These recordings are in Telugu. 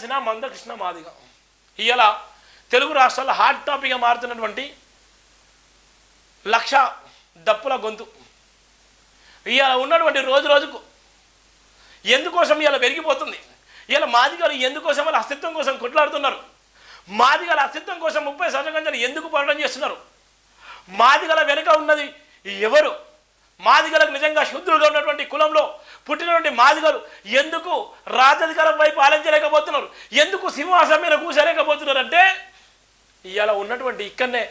కలిసిన మందకృష్ణ మాదిగ. ఇవాళ తెలుగు రాష్ట్రాల్లో హాట్ టాపిక్గా మారుతున్నటువంటి లక్ష డప్పుల గొంతు. ఇవాళ ఉన్నటువంటి రోజు రోజుకు ఎందుకోసం ఇలా పెరిగిపోతుంది? ఇలా మాదిగలు ఎందుకోసం వాళ్ళ అస్తిత్వం కోసం కొట్లాడుతున్నారు? మాదిగల అస్తిత్వం కోసం ముప్పై సంవత్సరాల ఎందుకు పోరాటం చేస్తున్నారు? మాదిగల వెనుక ఉన్నది ఎవరు? మాదిగలకు నిజంగా శుద్ధులుగా ఉన్నటువంటి కులంలో పుట్టినటువంటి మాదిగలు ఎందుకు రాజధికారం వైపు ఆలించలేకపోతున్నారు ఎందుకు సింహాసం మీద కూర్చోలేకపోతున్నారు అంటే ఇవాళ ఉన్నటువంటి ఇక్కడనే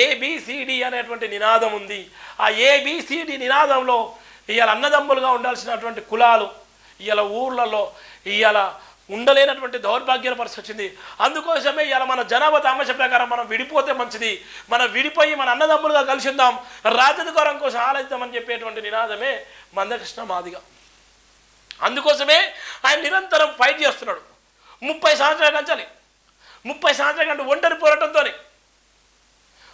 ఏబిసిడి అనేటువంటి నినాదం ఉంది. ఆ ఏబిసిడి నినాదంలో ఇవాళ అన్నదమ్ములుగా ఉండాల్సినటువంటి కులాలు ఇవాళ ఊర్లలో ఇవాళ ఉండలేనటువంటి దౌర్భాగ్యాల పరిస్థితి వచ్చింది. అందుకోసమే ఇలా మన జనాభా తామస ప్రకారం మనం విడిపోతే మంచిది. మనం విడిపోయి మన అన్నదమ్ములుగా కలిసి ఉందాం. రాజధికారం కోసం ఆలోచిద్దామని చెప్పేటువంటి నినాదమే మందకృష్ణ మాదిగా. అందుకోసమే ఆయన నిరంతరం ఫైట్ చేస్తున్నాడు. ముప్పై సంవత్సరాలు కంచాలి ముప్పై సంవత్సరాల కంటే ఒంటరి పోరాటంతో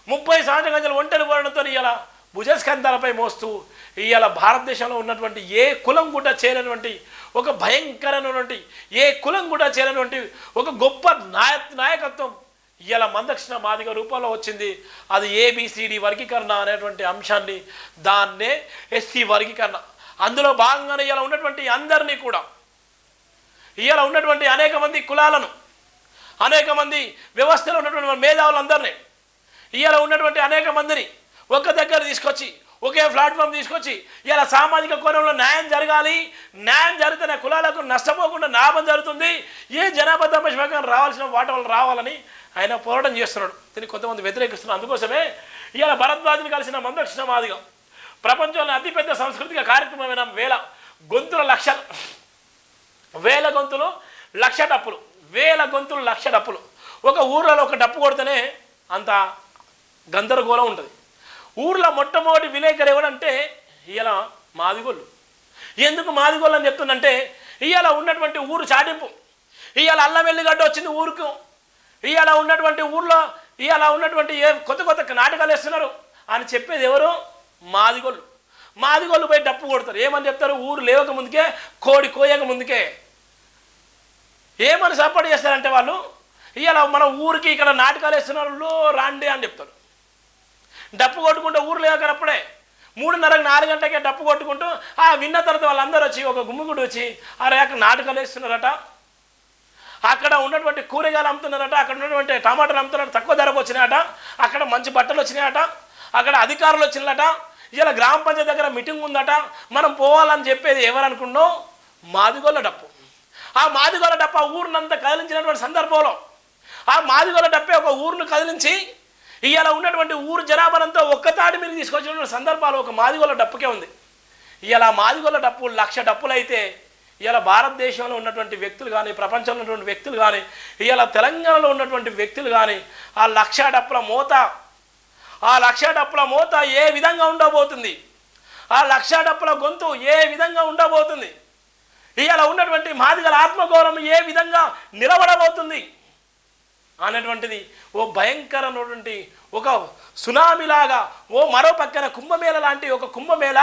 ముప్పై సంవత్సరాల కంచాలి ఒంటరి పోరాటంతో ఇలా భుజస్కంధాలపై మోస్తూ ఇవాళ భారతదేశంలో ఉన్నటువంటి ఏ కులం కూడా చేరనటువంటి ఒక భయంకరమైనటువంటి ఏ కులం కూడా చేరనటువంటి ఒక గొప్ప నాయ నాయకత్వం ఇవాళ మందక్షిణ మాదిగ రూపంలో వచ్చింది. అది ఏబిసిడి వర్గీకరణ అనేటువంటి అంశాన్ని దాన్నే ఎస్సీ వర్గీకరణ. అందులో భాగంగానే ఇలా ఉన్నటువంటి అందరినీ కూడా ఇవాళ ఉన్నటువంటి అనేక మంది కులాలను అనేక మంది వ్యవస్థలో ఉన్నటువంటి మేధావులందరినీ ఇవాళ ఉన్నటువంటి అనేక మందిని ఒక దగ్గర తీసుకొచ్చి ఒకే ప్లాట్ఫామ్ తీసుకొచ్చి ఇలా సామాజిక కోణంలో న్యాయం జరగాలి న్యాయం జరిగితే కులాలకు నష్టపోకుండా లాభం జరుగుతుంది ఏ జనాభా తమస్మకం రావాల్సిన వాటలు రావాలని ఆయన పోరాటం చేస్తున్నాడు. దీన్ని కొంతమంది వ్యతిరేకిస్తున్నారు. అందుకోసమే ఇలా భరద్వాజుని కలిసిన మందక్షిణ మాదిగా ప్రపంచంలో అతిపెద్ద సాంస్కృతిక కార్యక్రమమైన వేల గొంతుల లక్షలు వేల గొంతులు లక్ష డప్పులు వేల గొంతులు లక్ష డప్పులు. ఒక ఊర్లలో ఒక డప్పు కొడితేనే అంత గందరగోళం ఉంటుంది. ఊర్లో మొట్టమొదటి విలేకరు ఎవడంటే ఇవాళ మాదిగోళ్ళు. ఎందుకు మాదిగోళ్ళు అని చెప్తుందంటే ఇవాళ ఉన్నటువంటి ఊరు చాటింపు. ఇవాళ అల్లం వెల్లిగడ్డ వచ్చింది ఊరుకు. ఇవాళ ఉన్నటువంటి ఊర్లో ఇవాళ ఉన్నటువంటి ఏ కొత్త కొత్త నాటకాలు వేస్తున్నారు అని చెప్పేది ఎవరు? మాదిగోళ్ళు. మాదిగోళ్ళు పోయి డప్పు కొడతారు. ఏమని చెప్తారు? ఊరు లేవక ముందుకే కోడి కోయక ముందుకే. ఏమని సపోర్ట్ చేస్తారంటే వాళ్ళు? ఇవాళ మన ఊరికి ఇక్కడ నాటకాలు వేస్తున్నారు రాండి అని చెప్తారు. డప్పు కొట్టుకుంటూ ఊర్లో లేకనప్పుడే మూడున్నరకు నాలుగు గంటలకే డప్పు కొట్టుకుంటూ ఆ విన్న తర్వాత వాళ్ళందరూ వచ్చి ఒక గుమ్ముగుడు వచ్చి అరే అక్కడ నాటకాలు వేస్తున్నారట. అక్కడ ఉన్నటువంటి కూరగాయలు అమ్ముతున్నారట. అక్కడ ఉన్నటువంటి టమాటాలు అమ్ముతున్నారట. తక్కువ ధరకు వచ్చినాయట. అక్కడ మంచి బట్టలు వచ్చినాయట. అక్కడ అధికారులు వచ్చినట ఇలా గ్రామ పంచాయతీ దగ్గర మీటింగ్ ఉందట. మనం పోవాలని చెప్పేది ఎవరనుకున్నాం మాదిగోళ్ళ డప్పు. ఆ మాదిగోళ్ళ డప్పు ఆ ఊరినంతా కదిలించినటువంటి సందర్భంలో ఆ మాదిగోళ్ళ డప్పే ఒక ఊరిని కదిలించి ఇవాళ ఉన్నటువంటి ఊరు జనాభాలంతా ఒక్కతాడి మీద తీసుకొచ్చినటువంటి సందర్భాలు ఒక మాదిగోళ్ళ డప్పుకే ఉంది. ఇవాళ మాదిగోళ్ళ డప్పు లక్ష డప్పులు అయితే ఇవాళ భారతదేశంలో ఉన్నటువంటి వ్యక్తులు కానీ ప్రపంచంలో ఉన్నటువంటి వ్యక్తులు కానీ ఇవాళ తెలంగాణలో ఉన్నటువంటి వ్యక్తులు కానీ ఆ లక్ష డప్పుల మోత ఆ లక్ష డప్పుల మోత ఏ విధంగా ఉండబోతుంది? ఆ లక్ష డప్పుల గొంతు ఏ విధంగా ఉండబోతుంది? ఇవాళ ఉన్నటువంటి మాదిగల ఆత్మగౌరవం ఏ విధంగా నిలబడబోతుంది? అనేటువంటిది ఓ భయంకరమైనటువంటి ఒక సునామీలాగా ఓ మరో పక్కన కుంభమేళ లాంటి ఒక కుంభమేళ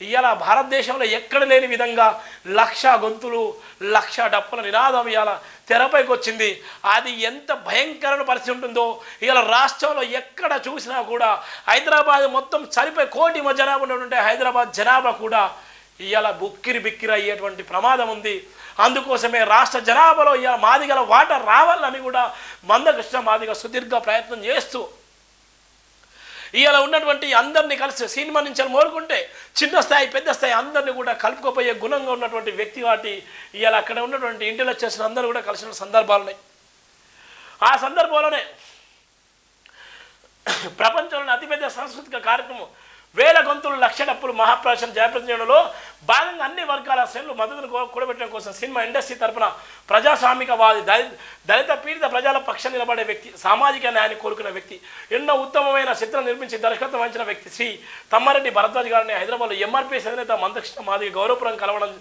ఇవాళ భారతదేశంలో ఎక్కడ లేని విధంగా లక్ష గొంతులు లక్ష డప్పుల నినాదం ఇవాళ తెరపైకి వచ్చింది. అది ఎంత భయంకరమైన పరిస్థితి ఉంటుందో ఇవాళ రాష్ట్రంలో ఎక్కడ చూసినా కూడా హైదరాబాద్ మొత్తం చనిపోయి కోటి మ జనాభా ఉన్నటువంటి హైదరాబాద్ జనాభా కూడా ఇవాళ బుక్కిరి బిక్కిరి అయ్యేటువంటి ప్రమాదం ఉంది. అందుకోసమే రాష్ట్ర జనాభాలో ఇవాళ మాదిగల వాట రావాలని కూడా మందకృష్ణ మాదిగ సుదీర్ఘ ప్రయత్నం చేస్తూ ఇవాళ ఉన్నటువంటి అందరినీ కలిసి సినిమా నుంచి మోరుకుంటే చిన్న స్థాయి పెద్ద స్థాయి అందరినీ కూడా కలుపుకోపోయే గుణంగా ఉన్నటువంటి వ్యక్తి వాటి ఇవాళ అక్కడ ఉన్నటువంటి ఇంటెలిజెన్స్ అందరూ కూడా కలిసిన సందర్భాలు ఉన్నాయి ఆ సందర్భంలోనే ప్రపంచంలోని అతిపెద్ద సాంస్కృతిక కార్యక్రమం వేల గొంతులు లక్ష డప్పులు మహాప్రాశం జయప్రదం చేయడంలో భాగంగా అన్ని వర్గాల శ్రేణులు మద్దతును కూడబెట్టడం కోసం సినిమా ఇండస్ట్రీ తరపున ప్రజాస్వామికవాది దళిత దళిత పీడిత ప్రజల పక్షం నిలబడే వ్యక్తి సామాజిక న్యాయాన్ని కోరుకున్న వ్యక్తి ఎన్నో ఉత్తమమైన చిత్రం నిర్మించి దర్శకత్వం వహించిన వ్యక్తి శ్రీ తమ్మారెడ్డి భరద్వాజ్ గారిని హైదరాబాద్లో ఎంఆర్పీఎస్ అధినేత మందకృష్ణ మాదిగ గౌరవపురం కలవడం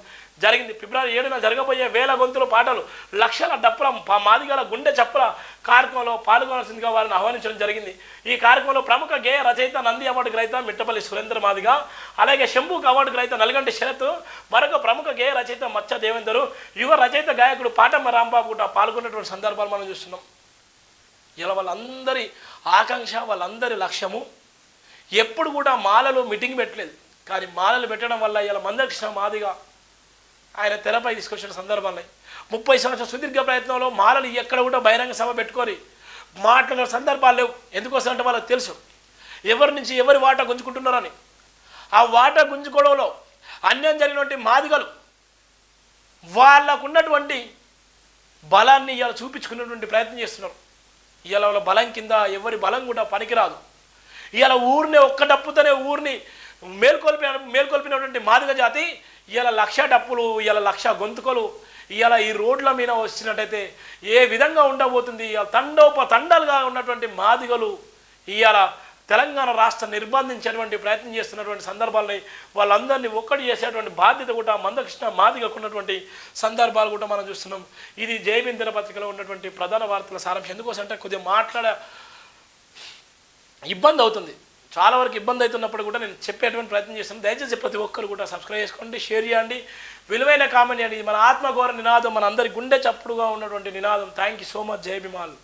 జరిగింది. ఫిబ్రవరి ఏడున జరగబోయే వేల గొంతుల పాటలు లక్షల డప్పుల మాదిగల గుండె చప్పుల కార్యక్రమంలో పాల్గొనాల్సిందిగా వారిని ఆహ్వానించడం జరిగింది. ఈ కార్యక్రమంలో ప్రముఖ గేయ రచయిత నంది అవార్డు గ్రహీత మిట్టపల్లి సురేంద్ర మాదిగ మాదిగా అలాగే శంభుకు అవార్డు గ్రహీత నల్గంటి శరత్ మరొక ప్రముఖ గేయ రచయిత మచ్చ దేవేందరు యువ రచయిత గాయకుడు పాటమ్మ రాంబాబు కూడా పాల్గొన్నటువంటి సందర్భాలు మనం చూస్తున్నాం. ఇలా వాళ్ళందరి ఆకాంక్ష వాళ్ళందరి లక్ష్యము ఎప్పుడు కూడా మాలలు మీటింగ్ పెట్టలేదు. కానీ మాలలు పెట్టడం వల్ల ఇలా మందకృష్ణ మాదిగా ఆయన తెరపై తీసుకొచ్చిన సందర్భాలు. ముప్పై సంవత్సరాల సుదీర్ఘ ప్రయత్నంలో మాలలు ఎక్కడ కూడా బహిరంగ సభ పెట్టుకొని మాట్లాడిన సందర్భాలు లేవు. ఎందుకోసం అంటే వాళ్ళకి తెలుసు. ఎవరి నుంచి ఎవరి వాటా గుంజుకుంటున్నారని. ఆ వాటా గుంజుకోవడంలో అన్యాయం జరిగినటువంటి మాదిగలు వాళ్ళకు ఉన్నటువంటి బలాన్ని ఇవాళ చూపించుకునేటువంటి ప్రయత్నం చేస్తున్నారు. ఇవాళ వాళ్ళ బలం కింద ఎవరి బలం కూడా పనికిరాదు. ఇవాళ ఊరిని ఒక్క డప్పుతోనే ఊరిని మేల్కొల్పిన మేల్కొల్పినటువంటి మాదిగ జాతి ఇవాళ లక్ష డప్పులు ఇవాళ లక్ష గొంతుకలు ఇవాళ ఈ రోడ్ల మీద వచ్చినట్టయితే ఏ విధంగా ఉండబోతుంది? ఇవాళ తండోప తండాలుగా ఉన్నటువంటి మాదిగలు ఇవాళ తెలంగాణ రాష్ట్రం నిర్బంధించేటువంటి ప్రయత్నం చేస్తున్నటువంటి సందర్భాలని వాళ్ళందరినీ ఒక్కటి చేసేటువంటి బాధ్యత కూడా మందకృష్ణ మాదిగకు ఉన్నటువంటి సందర్భాలు కూడా మనం చూస్తున్నాం. ఇది జైబీన్ దినపత్రికలో ఉన్నటువంటి ప్రధాన వార్తల సారాంశం. ఎందుకోసం అంటే కొద్దిగా మాట్లాడ ఇబ్బంది అవుతుంది. చాలా వరకు ఇబ్బంది అవుతున్నప్పుడు కూడా నేను చెప్పేటువంటి ప్రయత్నం చేస్తాను. దయచేసి ప్రతి ఒక్కరు కూడా సబ్స్క్రైబ్ చేసుకోండి షేర్ చేయండి. విలువైన కామెంట్ చేయండి. మన ఆత్మఘోర నినాదం మన అందరి గుండె చప్పుడుగా ఉన్నటువంటి నినాదం. థ్యాంక్ యూ సో మచ్ జై బిమాల్